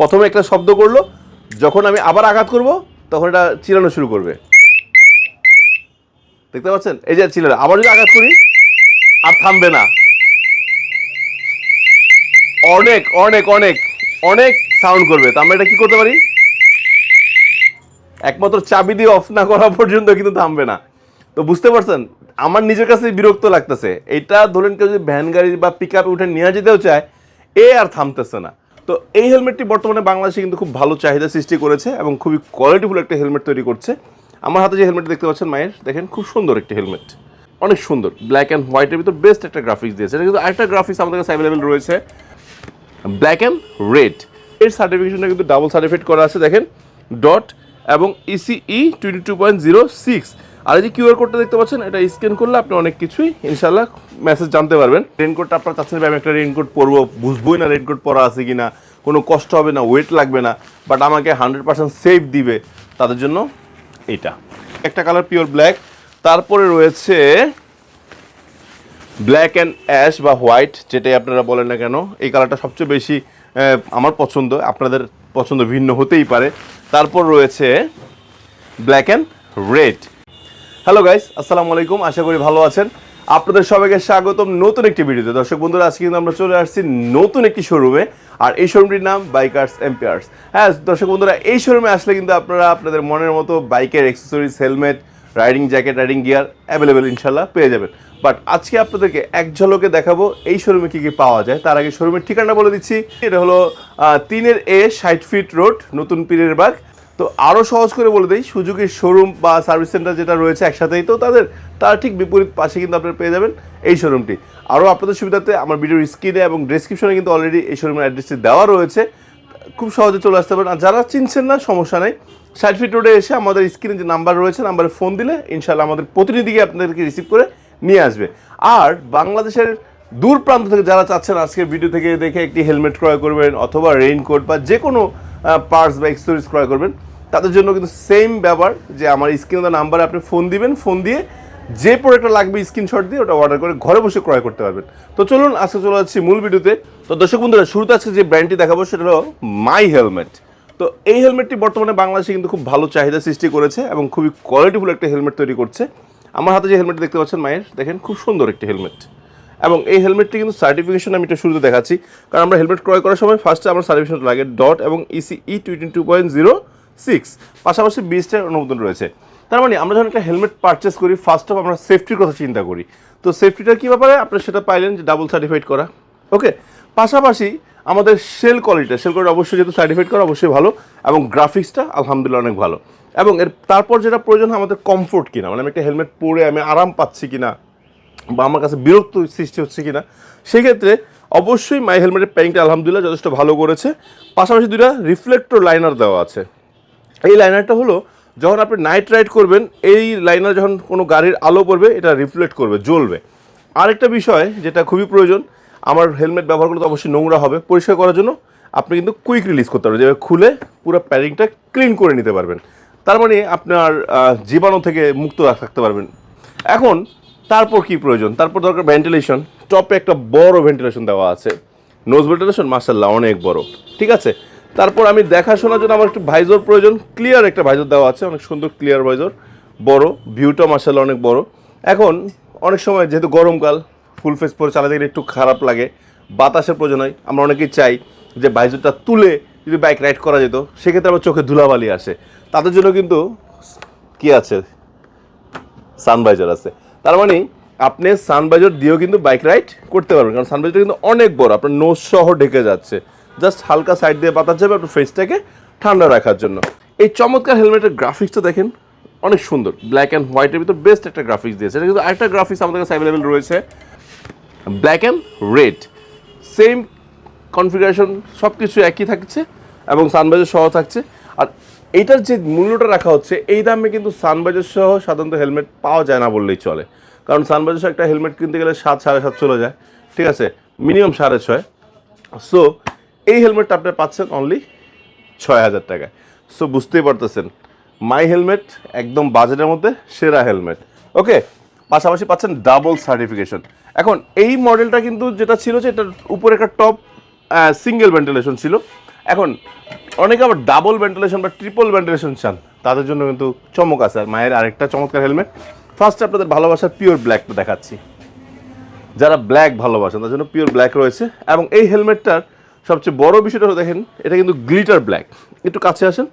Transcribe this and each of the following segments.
প্রথমে একটা শব্দ করল, যখন আমি আবার আঘাত করব, তখন এটা চিরানো শুরু করবে। দেখতে পাচ্ছেন? এই যে চিলানো আবার যদি আঘাত করি, আর থামবে না। অনেক অনেক অনেক অনেক সাউন্ড করবে। তো আমরা এটা কি করতে পারি? একমাত্র চাবি দিয়ে অফ না করা পর্যন্ত কিন্তু থামবে না। তো বুঝতে পারছেন? আমার নিজের কাছে বিরক্ত লাগতেছে। এটা ধরেন কেউ যদি ভ্যান গাড়ি বা পিক আপে উঠে নিয়ে যেতেও চায়, এ আর থামতেছে না। তো এই হেলমেটটি বর্তমানে বাংলাদেশে কিন্তু খুব ভালো চাহিদা সৃষ্টি করেছে এবং খুবই কোয়ালিটিফুল একটা হেলমেট তৈরি করছে। আমার হাতে যে হেলমেট দেখতে পাচ্ছেন মায়ের, দেখেন খুব সুন্দর একটি হেলমেট। অনেক সুন্দর ব্ল্যাক অ্যান্ড হোয়াইটের ভিতর বেস্ট একটা গ্রাফিক্স দিয়েছে। এটা কিন্তু আরেকটা গ্রাফিক্স আমাদের কাছে অ্যাভেলেবেল রয়েছে। ব্ল্যাক অ্যান্ড রেড এর সার্টিফিকেশনটা কিন্তু ডাবল সার্টিফিকেট করা আছে, দেখেন। ডট এবং ECE twenty two point zero six আর এই যে কিউআর কোডটা দেখতে পাচ্ছেন, এটা স্ক্যান করলে আপনি অনেক কিছুই ইনশাল্লাহ মেসেজ জানতে পারবেন। রেনকোটটা আপনার চাচ্ছেন আমি একটা রেনকোট পরবো, বুঝবোই না রেনকোট পরা আছে কি না কোনো কষ্ট হবে না ওয়েট লাগবে না বাট আমাকে হান্ড্রেড পার্সেন্ট সেফ দিবে তাদের জন্য এটা। একটা কালার পিওর ব্ল্যাক তারপরে রয়েছে ব্ল্যাক অ্যান্ড অ্যাশ বা হোয়াইট যেটাই আপনারা বলেন না কেন, এই কালারটা সবচেয়ে বেশি আমার পছন্দ, আপনাদের পছন্দ ভিন্ন হতেই পারে। তারপর রয়েছে black and red hello guys আসসালামু আলাইকুম আশা করি ভালো আছেন। আপনাদের সবাইকে স্বাগতম নতুন একটি ভিডিওতে। দর্শক বন্ধুরা, আজকে কিন্তু আমরা চলে আসছি নতুন একটি শোরুমে আর এই শোরুমটির নাম বাইকার্স এম্পিয়ার্স হ্যাঁ দর্শক বন্ধুরা, এই শোরুমে আসলে কিন্তু আপনারা আপনাদের মনের মতো বাইকের accessories helmet riding jacket riding gear available ইনশাল্লাহ পেয়ে যাবেন। বাট আজকে আপনাদেরকে এক ঝলকে দেখাবো এই শোরুমে কী কী পাওয়া যায়। তার আগে শোরুমের ঠিকানা বলে দিচ্ছি। এটা হলো তিনের এ ষাট ফিট রোড নতুন পীরের বাগ। তো আরও সহজ করে বলে দিই সুযোগের শোরুম বা সার্ভিস সেন্টার যেটা রয়েছে একসাথেই, তো তাদের, তার ঠিক বিপরীত পাশে কিন্তু আপনারা পেয়ে যাবেন এই শোরুমটি আরও আপনাদের সুবিধাতে আমার ভিডিওর স্ক্রিনে এবং ডেসক্রিপশনে কিন্তু অলরেডি এই শোরুমের অ্যাড্রেসটি দেওয়া রয়েছে। খুব সহজে চলে আসতে পারেন। আর যারা চিনছেন না, সমস্যা নেই। ষাট ফিট রোডে এসে আমাদের স্ক্রিনে যে নাম্বার রয়েছে নাম্বারে ফোন দিলে ইনশাল্লাহ আমাদের প্রতিনিধিকে আপনাদেরকে রিসিভ করে নিয়ে আসবে। আর বাংলাদেশের দূর প্রান্ত থেকে যারা চাচ্ছেন আজকের ভিডিও থেকে দেখে একটি হেলমেট ক্রয় করবেন অথবা রেইনকোট বা যে কোনো পার্টস বা এক্সেসরিজ ক্রয় করবেন তাদের জন্য কিন্তু সেম ব্যাপার যে আমার স্ক্রিনে দেওয়া নাম্বারে আপনি ফোন দিবেন ফোন দিয়ে যে প্রোডাক্টটা লাগবে স্ক্রিনশট দিয়ে ওটা অর্ডার করে ঘরে বসে ক্রয় করতে পারবেন। তো চলুন, আজকে চলে যাচ্ছি মূল ভিডিওতে। তো দর্শক বন্ধুরা, শুরুতে আজকে যে ব্র্যান্ডটি দেখাবো সেটা হলো মাই হেলমেট তো এই হেলমেটটি বর্তমানে বাংলাদেশে কিন্তু খুব ভালো চাহিদা সৃষ্টি করেছে এবং খুবই কোয়ালিটিফুল একটা হেলমেট তৈরি করছে। আমার হাতে যে হেলমেট দেখতে পাচ্ছেন, মায়ের, দেখেন খুব সুন্দর একটি হেলমেট এবং এই হেলমেটটি কিন্তু সার্টিফিকেশন আমি এটা শুরুতে দেখাচ্ছি। কারণ আমরা হেলমেট ক্রয় করার সময় ফার্স্টে আমার সার্টিফিকেশন লাগে ডট এবং E C E twenty two point zero six পাশাপাশি বিশটার অনুমোদন রয়েছে। তার মানে আমরা যখন একটা হেলমেট পারচেস করি ফার্স্ট অফ আমরা সেফটির কথা চিন্তা করি। তো সেফটিটার কী ব্যাপারে? আপনারা সেটা পাইলেন যে ডাবল সার্টিফাইড করা। ওকে পাশাপাশি আমাদের সেল কোয়ালিটিটা সেল কোয়ালিটি অবশ্যই যেহেতু সার্টিফাইড করা, অবশ্যই ভালো। এবং গ্রাফিক্সটা আলহামদুলিল্লাহ অনেক ভালো। এবং এর তারপর যেটা প্রয়োজন আমাদের কমফোর্ট কিনা মানে আমি একটা হেলমেট পরে আমি আরাম পাচ্ছি কিনা, বা আমার কাছে বিরক্ত সৃষ্টি হচ্ছে কিনা, সেক্ষেত্রে অবশ্যই মাই হেলমেটের প্যাকিংটা আলহামদুলিল্লাহ যথেষ্ট ভালো করেছে। পাশাপাশি দুটা রিফ্লেক্টর লাইনার দেওয়া আছে। এই লাইনারটা হলো যখন আপনি নাইট রাইড করবেন, এই লাইনার যখন কোনো গাড়ির আলো পড়বে, এটা রিফ্লেক্ট করবে, জ্বলবে। আরেকটা বিষয় যেটা খুবই প্রয়োজন, আমার হেলমেট ব্যবহার করলে তো অবশ্যই নোংরা হবে, পরিষ্কার করার জন্য আপনি কিন্তু কুইক রিলিজ করতে পারবেন, যেভাবে খুলে পুরো প্যাডিংটা ক্লিন করে নিতে পারবেন। তার মানে আপনার জীবাণু থেকে মুক্ত থাকতে পারবেন। এখন, তারপর কি প্রয়োজন? তারপর দরকার ভেন্টিলেশন টপে একটা বড় ভেন্টিলেশন দেওয়া আছে। নোজ ভেন্টিলেশন মার্শাল্লাহ অনেক বড়। ঠিক আছে? তারপর আমি দেখাশোনার জন্য আমার একটু ভাইজোর প্রয়োজন। ক্লিয়ার একটা ভাইজর দেওয়া আছে, অনেক সুন্দর ক্লিয়ার ভাইজর। বড় ভিউটা মার্শাল্লাহ অনেক বড়। এখন অনেক সময় যেহেতু গরমকাল ফুল ফেস পরে চালাতে গেলে একটু খারাপ লাগে, বাতাসের প্রয়োজন হয়। আমরা অনেকেই চাই যে ভাইজরটা তুলে যদি বাইক রাইড করা যেত, সেক্ষেত্রে আমার চোখে ধুলাবালি আসে। তাদের জন্য কিন্তু কি আছে? সানভাইজার আছে। তার মানে আপনি সানভাইজার দিয়েও কিন্তু বাইক রাইড করতে পারবেন। কারণ সানভাইজার কিন্তু অনেক বড়, আপনার নোজ সহ ঢেকে যাচ্ছে। জাস্ট হালকা সাইড দিয়ে বাতাস যাবে আপনার ফেসটাকে ঠান্ডা রাখার জন্য। এই চমৎকার হেলমেটের গ্রাফিক্সটা দেখেন, অনেক সুন্দর। ব্ল্যাক অ্যান্ড হোয়াইটের ভিতর বেস্ট একটা গ্রাফিক্স দিয়েছে। এটা কিন্তু আরেকটা গ্রাফিক্স আমাদের কাছে অ্যাভেলেবেল রয়েছে। Black and red same configuration সব কিছু একই থাকছে এবং সানবাইজার সহ থাকছে। আর এইটার যে মূল্যটা রাখা হচ্ছে, এই দামে কিন্তু সানবাইজার সহ সাধারণত হেলমেট পাওয়া যায় না বললেই চলে। কারণ সানবাইজার সহ একটা হেলমেট কিনতে গেলে সাত সাড়ে সাত চলে যায়। ঠিক আছে? মিনিমাম সাড়ে ছয়। সো এই হেলমেটটা আপনি পাচ্ছেন অনলি ছয় হাজার টাকায়। সো বুঝতেই পারতেছেন মাই হেলমেট একদম বাজেটের মধ্যে সেরা হেলমেট ওকে পাশাপাশি পাচ্ছেন ডাবল সার্টিফিকেশন এখন এই মডেলটা কিন্তু যেটা ছিল যে এটার উপরে একটা টপ সিঙ্গেল ভেন্টিলেশন ছিল। এখন অনেকে আবার ডাবল ভেন্টিলেশন বা ট্রিপল ভেন্টিলেশন চান। তাদের জন্য কিন্তু চমক আছে। আর মায়ের আরেকটা চমৎকার হেলমেট ফার্স্টে আপনাদের ভালোবাসার পিওর ব্ল্যাকটা দেখাচ্ছি। যারা ব্ল্যাক ভালোবাসেন তার জন্য পিওর ব্ল্যাক রয়েছে। এবং এই হেলমেটটার সবচেয়ে বড় বিষয়টা হলো দেখেন, এটা কিন্তু গ্লিটার ব্ল্যাক। একটু কাছে আসেন।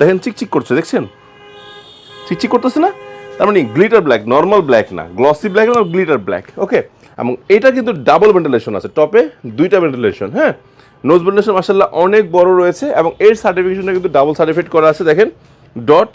দেখেন, চিকচিক করছে, দেখছেন? চিকচিক করতেছে না? তার মানে গ্লিটার ব্ল্যাক, নর্মাল ব্ল্যাক না। গ্লসি ব্ল্যাক না, গ্লিটার ব্ল্যাক, ওকে? এবং এটা কিন্তু ডাবল ভেন্টিলেশন আছে। টপে দুইটা ভেন্টিলেশন হ্যাঁ? নোজ ভেন্টিলেশন মাসাল্লাহ অনেক বড় রয়েছে এবং এর সার্টিফিকেশনটা কিন্তু ডাবল সার্টিফিকেট করা আছে, দেখেন। ডট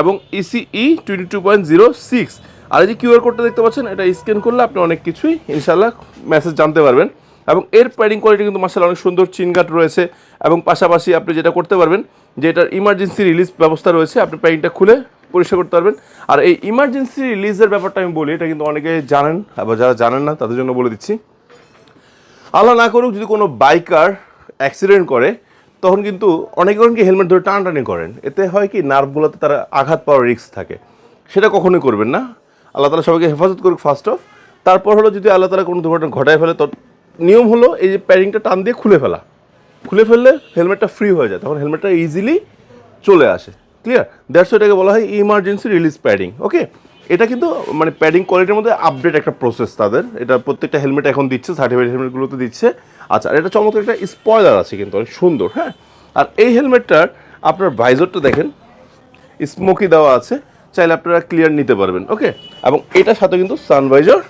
এবং ECE twenty two point zero six আর এই যে কিউআর কোডটা দেখতে পাচ্ছেন, এটা স্ক্যান করলে আপনি অনেক কিছুই ইনশাল্লাহ মেসেজ জানতে পারবেন। এবং এর প্যাডিং কোয়ালিটি কিন্তু মাসাল্লাহ অনেক সুন্দর চিনগাট রয়েছে এবং পাশাপাশি আপনি যেটা করতে পারবেন যে এটার ইমার্জেন্সি রিলিজ ব্যবস্থা রয়েছে, আপনি প্যাডিংটা খুলে পরিষ্কার করতে পারবেন। আর এই ইমার্জেন্সি রিলিজের ব্যাপারটা আমি বলি, এটা কিন্তু অনেকে জানেন আবার যারা জানেন না, তাদের জন্য বলে দিচ্ছি। আল্লাহ না করুক, যদি কোনো বাইকার অ্যাক্সিডেন্ট করে, তখন কিন্তু অনেকে হেলমেট ধরে টানাটানি করেন। এতে হয় কি নার্ভগুলোতে তারা আঘাত পাওয়ার রিস্ক থাকে। সেটা কখনোই করবেন না। আল্লাহ তালা সবাইকে হেফাজত করুক ফার্স্ট অফ তারপর হলো যদি আল্লাহ তালা কোনো দুর্ঘটনা ঘটায় ফেলে নিয়ম হলো এই যে প্যারিংটা টান দিয়ে খুলে ফেলা। খুলে ফেললে হেলমেটটা ফ্রি হয়ে যায়, তখন হেলমেটটা ইজিলি চলে আসে। ক্লিয়ার দ্যাটস এটাকে বলা হয় ইমার্জেন্সি রিলিজ প্যাডিং ওকে এটা কিন্তু মানে প্যাডিং কোয়ালিটির মধ্যে আপডেট একটা প্রসেস তাদের। এটা প্রত্যেকটা হেলমেট এখন দিচ্ছে সার্টিফাইড হেলমেটগুলোতে দিচ্ছে। আচ্ছা আর এটা চমৎকার একটা স্পয়লার আছে কিন্তু, অনেক সুন্দর হ্যাঁ? আর এই হেলমেটটার আপনার ভাইজরটা দেখেন স্মোকি দেওয়া আছে, চাইলে আপনারা ক্লিয়ার নিতে পারবেন ওকে এবং এটার সাথে কিন্তু সানভাইজার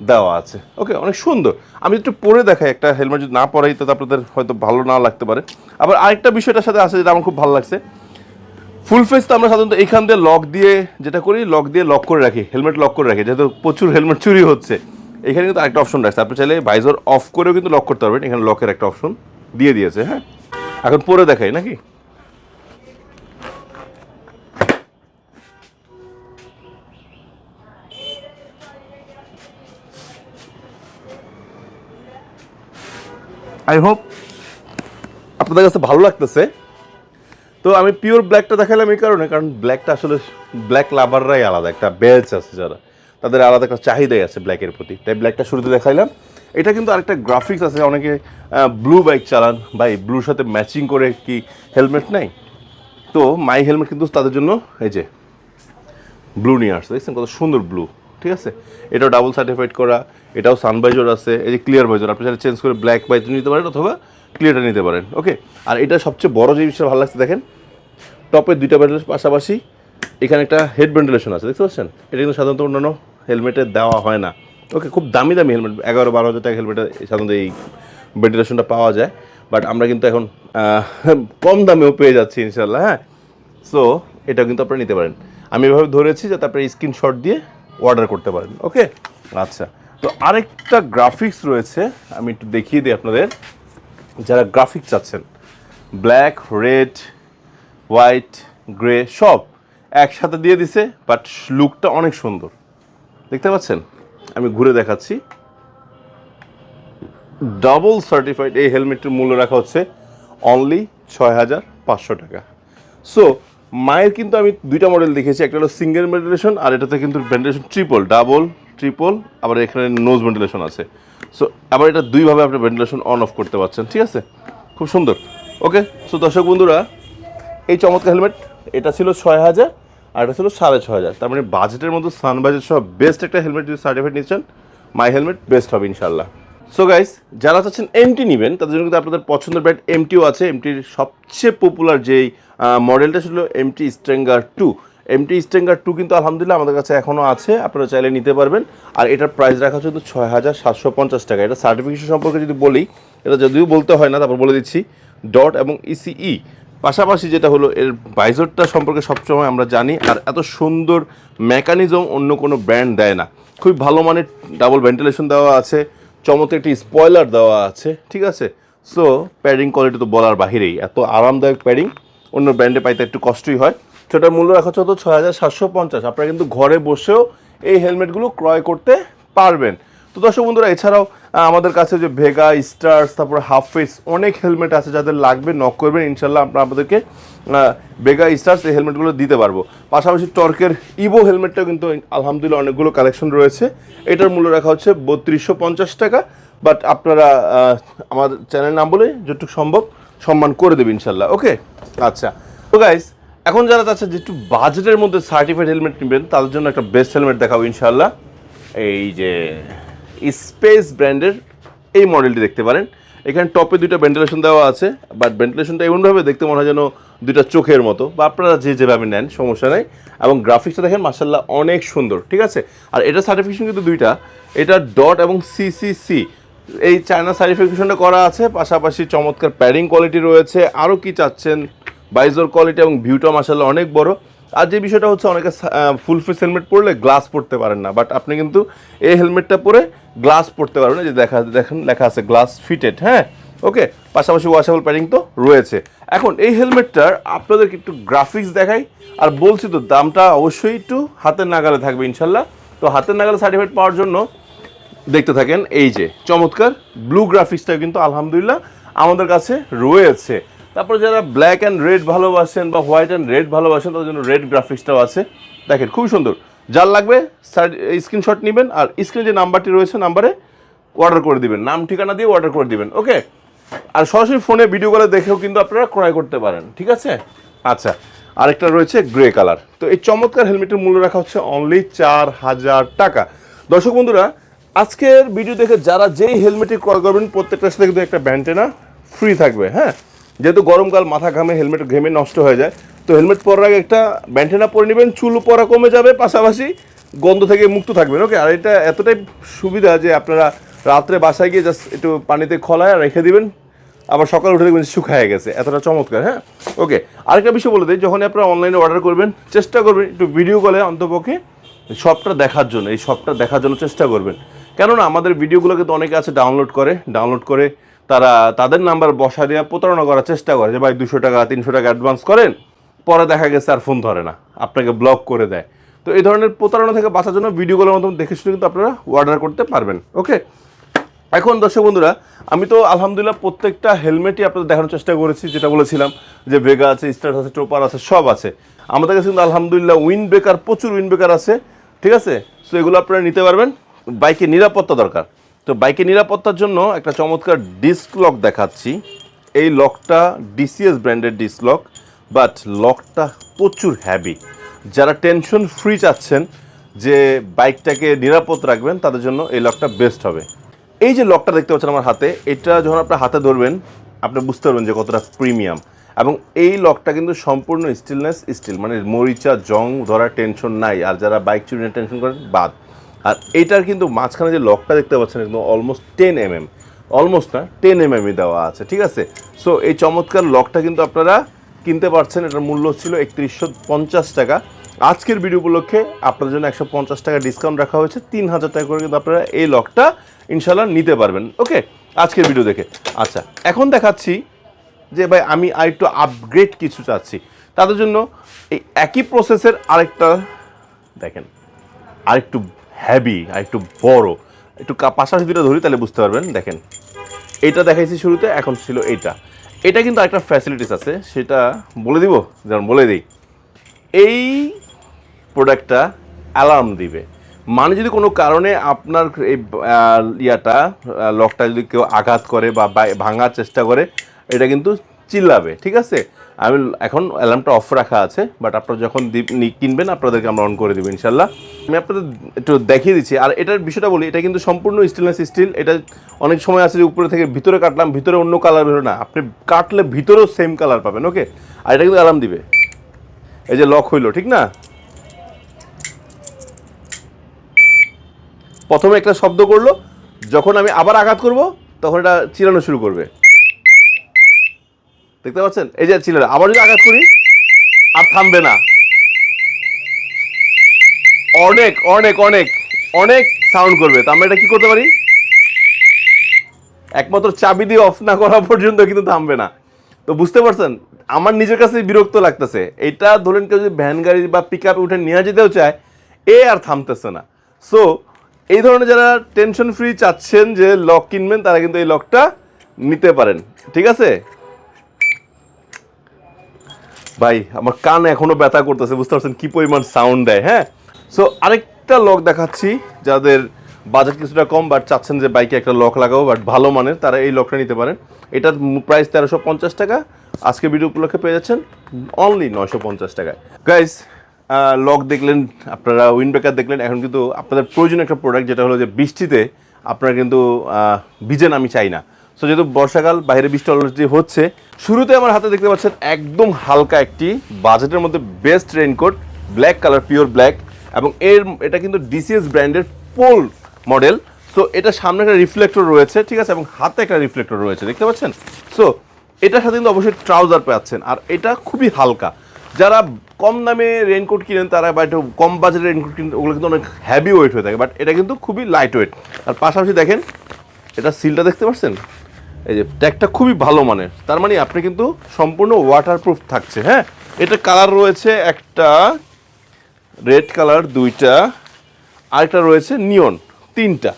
দেওয়া আছে। ওকে অনেক সুন্দর। আমি একটু পরে দেখাই, একটা হেলমেট যদি না পরাই তো আপনাদের হয়তো ভালো না লাগতে পারে। আবার আরেকটা বিষয়টার সাথে আছে যেটা আমার খুব ভালো লাগছে। ফুল ফেস তো আমরা সাধারণত এখান দিয়ে লক দিয়ে যেটা করি লক দিয়ে লক করে রাখি হেলমেট লক করে রাখি, যেহেতু প্রচুর হেলমেট চুরি হচ্ছে। এখানে কিন্তু আরেকটা অপশন রাখছে। আপনি চাইলে ভাইজর অফ করেও কিন্তু লক করতে পারবেন। এখানে লকের একটা অপশন দিয়ে দিয়েছে হ্যাঁ? এখন পরে দেখাই, নাকি? আই হোপ আপনাদের কাছে ভালো লাগতেছে। তো আমি পিওর ব্ল্যাকটা দেখালাম এই কারণে, কারণ ব্ল্যাকটা আসলে ব্ল্যাক লাভাররাই আলাদা, একটা বেলচ আছে যারা। তাদের আলাদা একটা চাহিদাই আছে ব্ল্যাকের প্রতি। তাই ব্ল্যাকটা শুরুতে দেখাইলাম। এটা কিন্তু আরেকটা গ্রাফিক্স আছে, অনেকে ব্লু বাইক চালান, ভাই ব্লুর সাথে ম্যাচিং করে কি হেলমেট নাই? তো মাই হেলমেট কিন্তু তাদের জন্য, এই যে ব্লু নিয়ে আসছে, দেখছেন কত সুন্দর ব্লু ঠিক আছে? এটাও ডাবল সার্টিফাইড করা, এটাও সানভাইজার আছে, এই যে ক্লিয়ার ভাইজার আপনি সেটা চেঞ্জ করে ব্ল্যাক বাইজ নিতে পারেন অথবা ক্লিয়ারটা নিতে পারেন ওকে আর এটা সবচেয়ে বড় যে বিষয়টা ভালো লাগছে দেখেন টপে দুইটা ভেন্টিলেশন পাশাপাশি এখানে একটা হেড ভেন্টিলেশন আছে, দেখতে পাচ্ছেন? এটা কিন্তু সাধারণত অন্যান্য হেলমেটে দেওয়া হয় না ওকে খুব দামি দামি হেলমেট এগারো বারো হাজার টাকা হেলমেটে সাধারণত এই ভেন্টিলেশনটা পাওয়া যায় বাট আমরা কিন্তু এখন কম দামেও পেয়ে যাচ্ছি ইনশাল্লাহ হ্যাঁ? সো এটা কিন্তু আপনারা নিতে পারেন। আমি এভাবে ধরেছি যাতে আপনারা স্ক্রিনশট দিয়ে অর্ডার করতে পারেন। ওকে আচ্ছা। তো আরেকটা গ্রাফিক্স রয়েছে, আমি একটু দেখিয়ে দিই আপনাদের। যারা গ্রাফিক চাচ্ছেন ব্ল্যাক রেড হোয়াইট গ্রে সব একসাথে দিয়ে দিছে বাট লুকটা অনেক সুন্দর। দেখতে পাচ্ছেন? আমি ঘুরে দেখাচ্ছি। ডাবল সার্টিফাইড এই হেলমেটের মূল্য রাখা হচ্ছে অনলি ছয় হাজার পাঁচশো টাকা। সো মায়ের কিন্তু আমি দুইটা মডেল দেখেছি একটা হলো সিঙ্গেল ভেন্টিলেশন আর এটাতে কিন্তু ভেন্টিলেশন ট্রিপল ডাবল ট্রিপল আবার এখানে নোজ ভেন্টিলেশন আছে। সো আবার এটা দুইভাবে আপনি ভেন্টিলেশন অন অফ করতে পারছেন, ঠিক আছে? খুব সুন্দর। ওকে সো দর্শক বন্ধুরা, এই চমৎকার হেলমেট এটা ছিল ছয় হাজার আর এটা ছিল সাড়ে ছয় হাজার। তার মানে বাজেটের মধ্যে সান বাজেট সহ বেস্ট একটা হেলমেট যদি সার্টিফিকেট নিচ্ছেন মাই হেলমেট বেস্ট হবে ইনশাল্লাহ সো গাইস যারা চাচ্ছেন এমটি নেবেন, তাদের জন্য কিন্তু আপনাদের পছন্দের ব্র্যান্ড এমটিও আছে। এমটির সবচেয়ে পপুলার যেই মডেলটা ছিল MT stinger two MT stinger two কিন্তু আলহামদুলিল্লাহ আমাদের কাছে এখনও আছে, আপনারা চাইলে নিতে পারবেন। আর এটার প্রাইস রাখা হচ্ছে কিন্তু ছয় হাজার সাতশো পঞ্চাশ টাকা। এটা সার্টিফিকেশন সম্পর্কে যদি বলি, এটা যদিও বলতে হয় না, তারপর বলে দিচ্ছি। ডট এবং ইসিই পাশাপাশি যেটা হলো, এর বাইজরটা সম্পর্কে সবসময় আমরা জানি, আর এত সুন্দর মেকানিজম অন্য কোনো ব্র্যান্ড দেয় না। খুব ভালো মানের ডাবল ভেন্টিলেশন দেওয়া আছে। চমৎকার একটি স্পয়লার দেওয়া আছে, ঠিক আছে? সো প্যাডিং কোয়ালিটি তো বলার বাহিরেই। এত আরামদায়ক প্যাডিং অন্য ব্র্যান্ডে পাইতে একটু কষ্টই হয়। সেটার মূল্য রাখা হচ্ছে তো ছয় হাজার সাতশো পঞ্চাশ। আপনারা কিন্তু ঘরে বসেও এই হেলমেটগুলো ক্রয় করতে পারবেন। তো দর্শক বন্ধুরা, এছাড়াও আমাদের কাছে যে ভেগা স্টার্স তারপর হাফ ফেস অনেক হেলমেট আছে যাদের লাগবে নক করবেন, ইনশাল্লাহ আমরা আপনাদেরকে ভেগা স্টার্স এই হেলমেটগুলো দিতে পারব। পাশাপাশি টর্কের ইভো হেলমেটটাও কিন্তু আলহামদুলিল্লাহ অনেকগুলো কালেকশন রয়েছে। এটার মূল্য রাখা হচ্ছে বত্রিশশো পঞ্চাশ টাকা বাট আপনারা আমার চ্যানেল নাম বলে যতটুকু সম্ভব সম্মান করে দেবে ইনশাল্লাহ ওকে আচ্ছা তো গাইস এখন যারা চাচ্ছে যে একটু বাজেটের মধ্যে সার্টিফাইড হেলমেট নেবেন, তাদের জন্য একটা বেস্ট হেলমেট দেখাবো ইনশাল্লাহ। এই যে স্পেস ব্র্যান্ডের এই মডেলটি দেখতে পারেন। এখানে টপে দুইটা ভেন্টিলেশন দেওয়া আছে বাট ভেন্টিলেশনটা এমনভাবে দেখতে মনে হয় যেন দুইটা চোখের মতো। বা আপনারা যে যেভাবে নেন, সমস্যা নেই। এবং গ্রাফিক্সটা দেখেন মার্শাল্লাহ অনেক সুন্দর, ঠিক আছে? আর এটা সার্টিফিকেশন কিন্তু দুইটা। এটা ডট এবং সিসিসি এই চায়না সার্টিফিকেশনটা করা আছে, পাশাপাশি চমৎকার প্যাডিং কোয়ালিটি রয়েছে। আরও কি চাচ্ছেন? বাইজোর কোয়ালিটি এবং ভিউটা মার্শাল্লাহ অনেক বড়। আর যে বিষয়টা হচ্ছে অনেকে ফুল ফেস হেলমেট পরলে গ্লাস পরতে পারেন না বাট আপনি কিন্তু এই হেলমেটটা পরে গ্লাস পরতে পারবেন। যে দেখা দেখেন, লেখা আছে গ্লাস ফিটেড হ্যাঁ? ওকে পাশাপাশি ওয়াশেবল প্যাডিং তো রয়েছে। এখন এই হেলমেটটার আপনাদেরকে একটু গ্রাফিক্স দেখাই, আর বলছি তো দামটা অবশ্যই একটু হাতের নাগালে থাকবে ইনশাল্লাহ। তো হাতের নাগালে সার্টিফিকেট পাওয়ার জন্য দেখতে থাকেন, এই যে চমৎকার ব্লু গ্রাফিক্সটা কিন্তু আলহামদুলিল্লাহ আমাদের কাছে রয়েছে। তারপর যারা ব্ল্যাক অ্যান্ড রেড ভালোবাসেন বা হোয়াইট অ্যান্ড রেড ভালোবাসেন, তাদের জন্য রেড গ্রাফিক্সটাও আছে। দেখেন, খুবই সুন্দর। যার লাগবে স্ক্রিনশট নেবেন আর স্ক্রিনে যে নাম্বারটি রয়েছে, নাম্বারে অর্ডার করে দিবেন। নাম, ঠিকানা দিয়ে অর্ডার করে দিবেন ওকে আর সরাসরি ফোনে ভিডিও কলে দেখেও কিন্তু আপনারা ক্রয় করতে পারেন, ঠিক আছে? আচ্ছা আরেকটা রয়েছে গ্রে কালার তো এই চমৎকার হেলমেটের মূল্য রাখা হচ্ছে অনলি চার হাজার টাকা। দর্শক বন্ধুরা, আজকের ভিডিও দেখে যারা যেই হেলমেটটি ক্রয় করবেন, প্রত্যেকটার সাথে কিন্তু একটা ব্যান্টেনা ফ্রি থাকবে হ্যাঁ? যেহেতু গরমকাল, মাথা ঘামে হেলমেট ঘেমে নষ্ট হয়ে যায়, তো হেলমেট পরার আগে একটা ব্যান্টেনা পরে নেবেন, চুল পরা কমে যাবে, পাশাপাশি গন্ধ থেকে মুক্ত থাকবেন ওকে আর এটা এতটাই সুবিধা যে আপনারা রাত্রে বাসায় গিয়ে জাস্ট একটু পানিতে খলায় রেখে দিবেন, আবার সকালে উঠে দেখবেন শুকায় গেছে, এতটা চমৎকার হ্যাঁ? ওকে আরেকটা বিষয় বলে দিই যখন আপনারা অনলাইনে অর্ডার করবেন, চেষ্টা করবেন একটু ভিডিও কলে অন্তপক্ষে সবটা দেখার জন্য, এই সবটা দেখার জন্য চেষ্টা করবেন। কেননা আমাদের ভিডিওগুলোকে তো অনেকে আছে ডাউনলোড করে ডাউনলোড করে তারা তাদের নাম্বার বসা দিয়ে প্রতারণা করার চেষ্টা করে যে, ভাই, দুশো টাকা, তিনশো টাকা অ্যাডভান্স করেন, পরে দেখা গেছে আর ফোন ধরে না, আপনাকে ব্লক করে দেয়। তো এই ধরনের প্রতারণা থেকে বাঁচার জন্য ভিডিওগুলোর মাধ্যমে দেখে শুনে কিন্তু আপনারা অর্ডার করতে পারবেন ওকে এখন দর্শক বন্ধুরা, আমি তো আলহামদুলিল্লাহ প্রত্যেকটা হেলমেটই আপনাদের দেখানোর চেষ্টা করেছি, যেটা বলেছিলাম যে ভেগা আছে স্টার আছে টোপার আছে, সব আছে। আমাদের কাছে কিন্তু আলহামদুলিল্লাহ উইন ব্রেকার প্রচুর উইন ব্রেকার আছে, ঠিক আছে? সো এগুলো আপনারা নিতে পারবেন। বাইকে নিরাপত্তা দরকার। তো বাইকে নিরাপত্তার জন্য একটা চমৎকার ডিস্ক লক দেখাচ্ছি। এই লকটা ডিসিএস ব্র্যান্ডের ডিস্ক লক বাট লকটা প্রচুর হ্যাভি যারা টেনশন ফ্রি চাচ্ছেন যে বাইকটাকে নিরাপদ রাখবেন, তাদের জন্য এই লকটা বেস্ট হবে। এই যে লকটা দেখতে পাচ্ছেন আমার হাতে, এটা যখন আপনার হাতে ধরবেন, আপনি বুঝতে পারবেন যে কতটা প্রিমিয়াম এবং এই লকটা কিন্তু সম্পূর্ণ স্টিলনেস স্টিল মানে মরিচা, জং ধরার টেনশন নাই। আর যারা বাইক চুরি টেনশন করেন, বাদ। আর এইটার কিন্তু মাঝখানে যে লকটা দেখতে পাচ্ছেন একদম almost ten M M almost না টেন এম এমই দেওয়া আছে, ঠিক আছে? সো এই চমৎকার লকটা কিন্তু আপনারা কিনতে পারছেন, এটার মূল্য ছিল একত্রিশশো পঞ্চাশ টাকা। আজকের ভিডিও উপলক্ষে আপনার জন্য একশো পঞ্চাশ টাকা ডিসকাউন্ট রাখা হয়েছে তিন হাজার টাকা করে কিন্তু আপনারা এই লকটা ইনশাল্লাহ নিতে পারবেন ওকে আজকের ভিডিও দেখে। আচ্ছা এখন দেখাচ্ছি যে ভাই আমি আরেকটু আপগ্রেড কিছু চাচ্ছি। তাদের জন্য এই একই প্রসেসের আরেকটা, দেখেন, আরেকটু হ্যাভি আর একটু বড়। একটু পাশাপাশি দুটো ধরি, তাহলে বুঝতে পারবেন, দেখেন। এটা দেখাইছি শুরুতে, এখন ছিল এইটা এটা কিন্তু একটা ফ্যাসিলিটিস আছে, সেটা বলে দিব? যেমন বলে দিই। এই প্রোডাক্টটা অ্যালার্ম দিবে। মানে যদি কোনো কারণে আপনার এই ইয়াটা লকটা যদি কেউ আঘাত করে বা ভাঙার চেষ্টা করে, এটা কিন্তু চিল্লাবে, ঠিক আছে? আমি এখন অ্যালার্মটা অফ রাখা আছে বাট আপনারা যখন কিনবেন, আপনাদেরকে আমরা অন করে দেবো ইনশাল্লাহ আমি আপনাদের একটু দেখিয়ে দিচ্ছি, আর এটার বিষয়টা বলি, এটা কিন্তু সম্পূর্ণ স্টিলনেস স্টিল এটা অনেক সময় আছে যে উপরে থেকে ভিতরে কাটলাম, ভিতরে অন্য কালার বেরো না, আপনি কাটলে ভিতরেও সেম কালার পাবেন ওকে আর এটা কিন্তু অ্যালার্ম দিবে। এই যে লক হইল, ঠিক না? প্রথমে একটা শব্দ করল, যখন আমি আবার আঘাত করব, তখন এটা চিরানো শুরু করবে। দেখতে পাচ্ছেন? এই যে চিলানো আবার যদি আঘাত করি, আর থামবে না। অনেক অনেক অনেক অনেক সাউন্ড করবে। তো আমরা এটা কি করতে পারি? একমাত্র চাবি দিয়ে অফ না করা পর্যন্ত কিন্তু থামবে না। তো বুঝতে পারছেন? আমার নিজের কাছে বিরক্ত লাগতেছে। এটা ধরেন কেউ যদি ভ্যান গাড়ি বা পিক আপে উঠে নিয়ে যেতেও চায়, এ আর থামতেছে না। সো এই ধরনের যারা টেনশন ফ্রি চাচ্ছেন যে লক কিনবেন, তারা কিন্তু এই লকটা নিতে পারেন। ঠিক আছে? ভাই, আমার কান এখনও ব্যথা করতেছে, বুঝতে পারছেন কি পরিমাণ সাউন্ড দেয় হ্যাঁ? সো আরেকটা লক দেখাচ্ছি, যাদের বাজেট কিছুটা কম বাট চাচ্ছেন যে বাইকে একটা লক লাগাবো বাট ভালো মানের, তারা এই লকটা নিতে পারেন। এটার প্রাইস তেরোশো পঞ্চাশ টাকা আজকে ভিডিও উপলক্ষে পেয়ে যাচ্ছেন অনলি নয়শো পঞ্চাশ টাকায়। গাইস লক দেখলেন, আপনারা উইন্ড ব্রেকার দেখলেন, এখন কিন্তু আপনাদের প্রয়োজনীয় একটা প্রোডাক্ট যেটা হলো যে বৃষ্টিতে আপনারা কিন্তু ভিজেন আমি চাই না। সো যেহেতু বর্ষাকাল, বাইরে বৃষ্টি অলরেডি হচ্ছে, শুরুতে আমার হাতে দেখতে পাচ্ছেন একদম হালকা একটি বাজেটের মধ্যে best raincoat black colour pure black এবং এর, এটা কিন্তু ডিসিএস ব্র্যান্ডের পোল মডেল সো এটা সামনে একটা রিফ্লেক্টর রয়েছে, ঠিক আছে? এবং হাতে একটা রিফ্লেক্টর রয়েছে, দেখতে পাচ্ছেন? সো এটার সাথে কিন্তু অবশ্যই ট্রাউজার পাচ্ছেন, আর এটা খুবই হালকা। যারা কম দামে রেইনকোট কিনেন, তারা বা একটু কম বাজেটের রেইনকোট কিনেন, ওগুলো কিন্তু অনেক হ্যাভি ওয়েট হয়ে থাকে বাট এটা কিন্তু খুবই লাইট ওয়েট আর পাশাপাশি দেখেন, এটা সিলটা দেখতে পাচ্ছেন? এই যে ট্যাগটা খুবই ভালো মানের। তার মানে আপনি কিন্তু সম্পূর্ণ ওয়াটারপ্রুফ থাকছে হ্যাঁ? এটা কালার রয়েছে একটা রেড কালার দুইটা, আরেকটা রয়েছে নিয়ন তিনটা।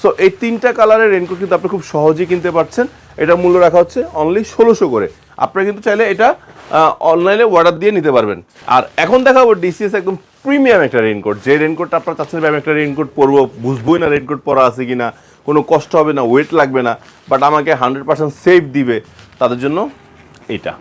সো এই তিনটা কালারের রেনকোট কিন্তু আপনি খুব সহজেই কিনতে পারছেন। এটা মূল্য রাখা হচ্ছে অনলি ষোলোশো করে। আপনারা কিন্তু চাইলে এটা অনলাইনে অর্ডার দিয়ে নিতে পারবেন। আর এখন দেখাবো ডিসিএস একদম প্রিমিয়াম একটা রেনকোট যে রেনকোটটা আপনারা চাচ্ছেন আমি একটা রেনকোট পরবো, বুঝবোই না রেনকোট পরা আছে কি না কোনো কষ্ট হবে না ওয়েট লাগবে না বাট আমাকে হান্ড্রেড পার্সেন্ট সেফ দিবে তাদের জন্য এইটা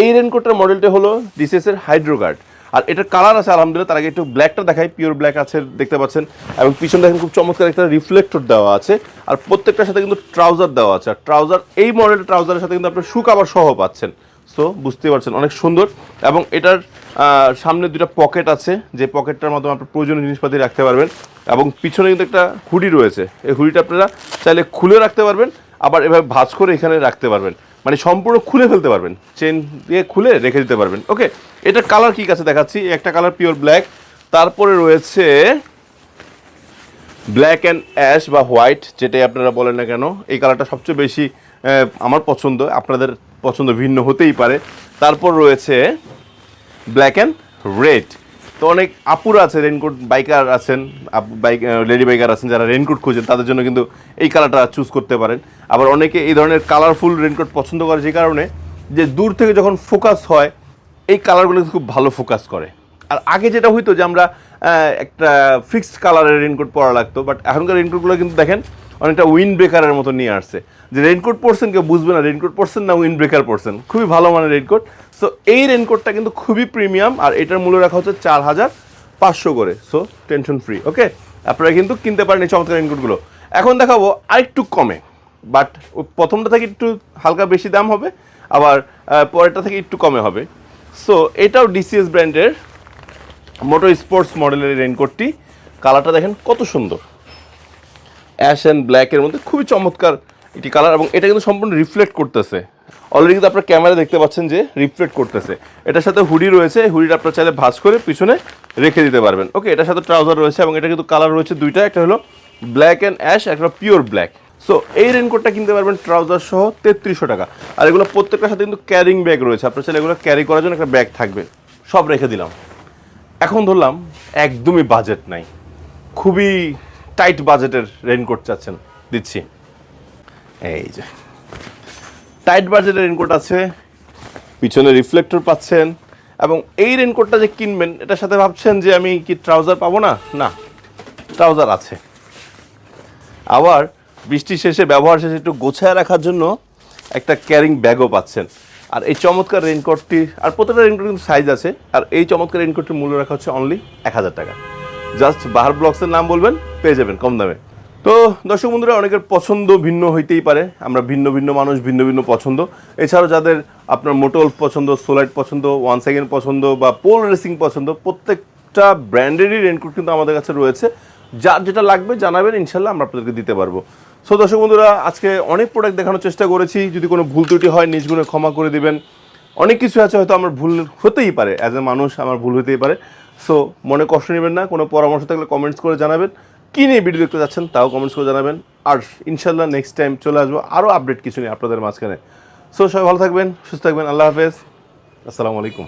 এই রেনকোটটার মডেলটা হলো ডিসিএস এর হাইড্রোগার্ড আর এটার কালার আছে, আলহামদুলিল্লাহ, তার আগে একটু ব্ল্যাকটা দেখাই পিওর ব্ল্যাক আছে, দেখতে পাচ্ছেন। এবং পিছনে দেখেন খুব চমৎকার একটা রিফ্লেক্টর দেওয়া আছে, আর প্রত্যেকটার সাথে কিন্তু ট্রাউজার দেওয়া আছে। আর ট্রাউজার এই মডেলের ট্রাউজারের সাথে কিন্তু আপনার শু কাবার সহ পাচ্ছেন। সো বুঝতে পারছেন, অনেক সুন্দর। এবং এটার সামনে দুটা পকেট আছে, যে পকেটটার মাধ্যমে আপনার প্রয়োজনীয় জিনিসপাতি রাখতে পারবেন। এবং পিছনে কিন্তু একটা হুডি রয়েছে। এই হুডিটা আপনারা চাইলে খুলে রাখতে পারবেন, আবার এভাবে ভাঁজ করে এখানে রাখতে পারবেন। মানে সম্পূর্ণ খুলে ফেলতে পারবেন। চেন দিয়ে খুলে রেখে দিতে পারবেন। ওকে এটার কালার কি আছে দেখাচ্ছি? একটা কালার পিওর ব্ল্যাক তারপরে রয়েছে ব্ল্যাক অ্যান্ড অ্যাশ বা হোয়াইট যেটাই আপনারা বলেন না কেন, এই কালারটা সবচেয়ে বেশি আমার পছন্দ। আপনাদের পছন্দ ভিন্ন হতেই পারে। তারপর রয়েছে ব্ল্যাক অ্যান্ড রেড তো অনেক আপুরা আছে রেনকোট বাইকার আছেন বাইক লেডি বাইকার আছেন, যারা রেনকোট খুঁজেন, তাদের জন্য কিন্তু এই কালারটা চুজ করতে পারেন। আবার অনেকে এই ধরনের কালারফুল রেনকোট পছন্দ করে যে কারণে যে দূর থেকে যখন ফোকাস হয়, এই কালারগুলো খুব ভালো ফোকাস করে। আর আগে যেটা হইতো যে আমরা একটা ফিক্সড কালারের রেনকোট পরা লাগতো বাট এখনকার রেনকোটগুলো কিন্তু দেখেন, অনেকটা উইন্ড ব্রেকারের মতো নিয়ে আসছে। যে রেনকোট পরছেন কেউ বুঝবে না রেনকোট পরছেন না উইন্ড ব্রেকার পরছেন। খুবই ভালো মানের রেনকোট সো এই রেনকোটটা কিন্তু খুবই প্রিমিয়াম আর এটার মূল্য রাখা হচ্ছে চার হাজার পাঁচশো করে। সো টেনশন ফ্রি ওকে আপনারা কিন্তু কিনতে পারেন এই চমৎকার রেনকোটগুলো এখন দেখাবো আরেকটু কমে বাট প্রথমটা থেকে একটু হালকা বেশি দাম হবে, আবার পরেরটা থেকে একটু কমে হবে। সো এটাও ডিসিএস ব্র্যান্ডের মোটো স্পোর্টস মডেলের রেনকোটটি কালারটা দেখেন কত সুন্দর। অ্যাশ অ্যান্ড ব্ল্যাকের মধ্যে খুবই চমৎকার একটি কালার এবং এটা কিন্তু সম্পূর্ণ রিফ্লেক্ট করতেছে। অলরেডি কিন্তু আপনার ক্যামেরা দেখতে পাচ্ছেন যে রিফ্লেক্ট করতেছে। এটার সাথে হুডি রয়েছে হুডিটা আপনার চাইলে ভাঁজ করে পিছনে রেখে দিতে পারবেন। ওকে এটার সাথে ট্রাউজার রয়েছে এবং এটা কিন্তু কালার রয়েছে দুইটা, একটা হলো ব্ল্যাক অ্যান্ড অ্যাশ একটা পিওর ব্ল্যাক সো এই রেনকোটটা কিনতে পারবেন ট্রাউজার সহ তেত্রিশশো টাকা। আর এগুলো প্রত্যেকটার সাথে কিন্তু ক্যারিং ব্যাগ রয়েছে। আপনার চাইলে এগুলো ক্যারি করার জন্য একটা ব্যাগ থাকবে। সব রেখে দিলাম। এখন ধরলাম একদমই বাজেট নাই। খুবই টাইট বাজেটের রেনকোট চাচ্ছেন, দিচ্ছি। এই যে। টাইট বাজেটের রেনকোট আছে, পিছনে রিফ্লেক্টর পাচ্ছেন, এবং এই রেনকোটটা যে কিনবেন, এটার সাথে ভাবছেন যে আমি কি ট্রাউজার পাবো না? না ট্রাউজার আছে। আবার বৃষ্টি শেষে, ব্যবহার শেষে একটু গোছায় রাখার জন্য একটা ক্যারিং ব্যাগও পাচ্ছেন। আর এই চমৎকার রেনকোটটি আর প্রত্যেকটা রেনকোট কিন্তু সাইজ আছে, আর এই চমৎকার রেনকোটটির মূল্য রাখা হচ্ছে অনলি এক হাজার টাকা। জাস্ট বাহার ব্লগসের নাম বলবেন, পেয়ে যাবেন কম দামে। তো দর্শক বন্ধুরা, অনেকের পছন্দ ভিন্ন হইতেই পারে। আমরা ভিন্ন ভিন্ন মানুষ, ভিন্ন ভিন্ন পছন্দ। এছাড়াও যাদের আপনার মোটল পছন্দ, সোলাইট পছন্দ, ওয়ান সেকেন্ড পছন্দ বা পোল রেসিং পছন্দ, প্রত্যেকটা ব্র্যান্ডেরই রেনকোট কিন্তু আমাদের কাছে রয়েছে। যার যেটা লাগবে জানাবেন, ইনশাল্লাহ আমরা আপনাদেরকে দিতে পারব। সো দর্শক বন্ধুরা, আজকে অনেক প্রোডাক্ট দেখানোর চেষ্টা করেছি। যদি কোনো ভুল ত্রুটি হয়, নিজ গুণে ক্ষমা করে দিবেন। অনেক কিছু আছে, হয়তো আমার ভুল হতেই পারে। অ্যাজ এ মানুষ, আমার ভুল হতেই পারে। সো মনে কষ্ট নেবেন না। কোনো পরামর্শ থাকলে কমেন্টস করে জানাবেন। কী নিয়ে ভিডিও দেখতে যাচ্ছেন তাও কমেন্টস করে জানাবেন। আর ইনশাল্লাহ নেক্সট টাইম চলে আসব আরও আপডেট কিছু নেই আপনাদের মাঝখানে। সো সবাই ভালো থাকবেন, সুস্থ থাকবেন, আল্লাহ হাফেজ। আসসালামু আলাইকুম।